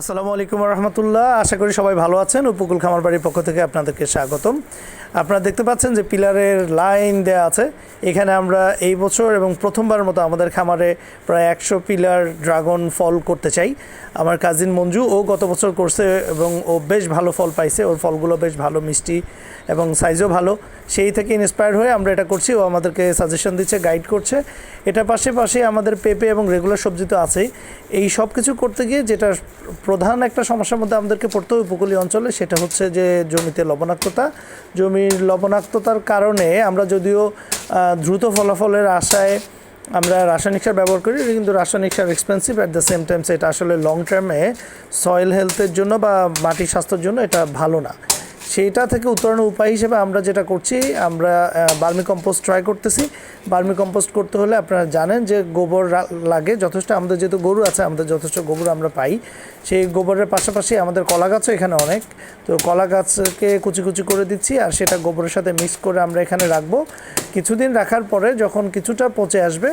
আসসালামু আলাইকুম রহমতুল্লাহ আশা করি সবাই ভালো আছেন। উপকূল খামার বাড়ির পক্ষ থেকে আপনাদেরকে স্বাগতম। আপনারা দেখতে পাচ্ছেন যে পিলারের লাইন দেয়া আছে। এখানে আমরা এই বছর এবং প্রথমবার মতো আমাদের খামারে প্রায় একশো পিলার ড্রাগন ফল করতে চাই। আমার কাজিন মঞ্জু, ও গত বছর করছে এবং ও বেশ ভালো ফল পাইছে। ওর ফলগুলো বেশ ভালো, মিষ্টি এবং সাইজও ভালো। সেই থেকে ইন্সপায়ার হয়ে আমরা এটা করছি। ও আমাদেরকে সাজেশন দিচ্ছে গাইড করছে। এটা পাশে পাশে আমাদের পেঁপে এবং রেগুলার সবজি তো আছেই। এই সব কিছু করতে গিয়ে যেটা প্রধান একটা সমস্যার মধ্যে আমাদেরকে পড়তে হবে উপকূলীয় অঞ্চলে, সেটা হচ্ছে যে জমিতে লবণাক্ততা। জমির লবণাক্ততার কারণে আমরা যদিও দ্রুত ফলাফলের আশায় আমরা রাসায়নিক সার ব্যবহার করি কিন্তু রাসায়নিক সার expensive at the same time এটা আসলে লং টার্মে সয়েল হেলথের জন্য বা মাটির স্বাস্থ্যের জন্য এটা ভালো না। সেইটা থেকে উত্তরণের উপায় হিসেবে আমরা যেটা করছি, আমরা বার্মি কম্পোস্ট ট্রাই করতেছি। বার্মি কম্পোস্ট করতে হলে আপনারা জানেন যে গোবর লাগে যথেষ্ট, আমাদের যেহেতু গরু আছে, আমাদের যথেষ্ট গোবর আমরা পাই। সেই গোবরের পাশাপাশি আমাদের কলা গাছও এখানে অনেক। তো কলা গাছকে কুচি কুচি করে দিচ্ছি আর সেটা গোবরের সাথে মিক্স করে আমরা এখানে রাখব। কিছুদিন রাখার পরে যখন কিছুটা পচে আসবে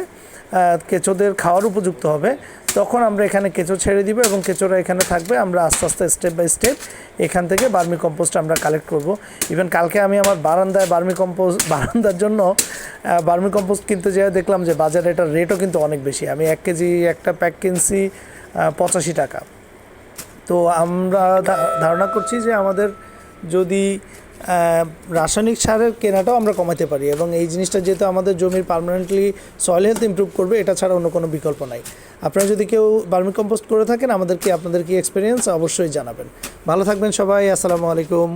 কেঁচোদের খাওয়ার উপযুক্ত হবে। তখন আমরা এখানে কেঁচো ছেড়ে দিব এবং কেঁচোরা এখানে থাকবে। আমরা আস্তে আস্তে স্টেপ বাই স্টেপ এখান থেকে বার্মি কম্পোস্ট আমরা কালেক্ট করব। ইভেন কালকে আমি আমার বারান্দায় বার্মি কম্পোস্ট বারান্দার জন্য বার্মি কম্পোস্ট কিনতে যেয়ে দেখলাম যে বাজারে এটার রেটও কিন্তু অনেক বেশি। আমি এক কেজি একটা প্যাক কিনছি পঁচাশি টাকা। তো আমরা ধারণা করছি যে আমাদের যদি রাসায়নিক সারের কেনাটাও আমরা কমাতে পারি এবং এই জিনিসটা যেহেতু আমাদের জমির পারমানেন্টলি সয়েল হেলথ ইম্প্রুভ করবে, এটা ছাড়া অন্য কোনো বিকল্প নাই। আপনারা যদি কেউ বার্মি কম্পোস্ট করে থাকেন, আমাদেরকে আপনাদের কি এক্সপিরিয়েন্স অবশ্যই জানাবেন। ভালো থাকবেন সবাই, আসসালামু আলাইকুম।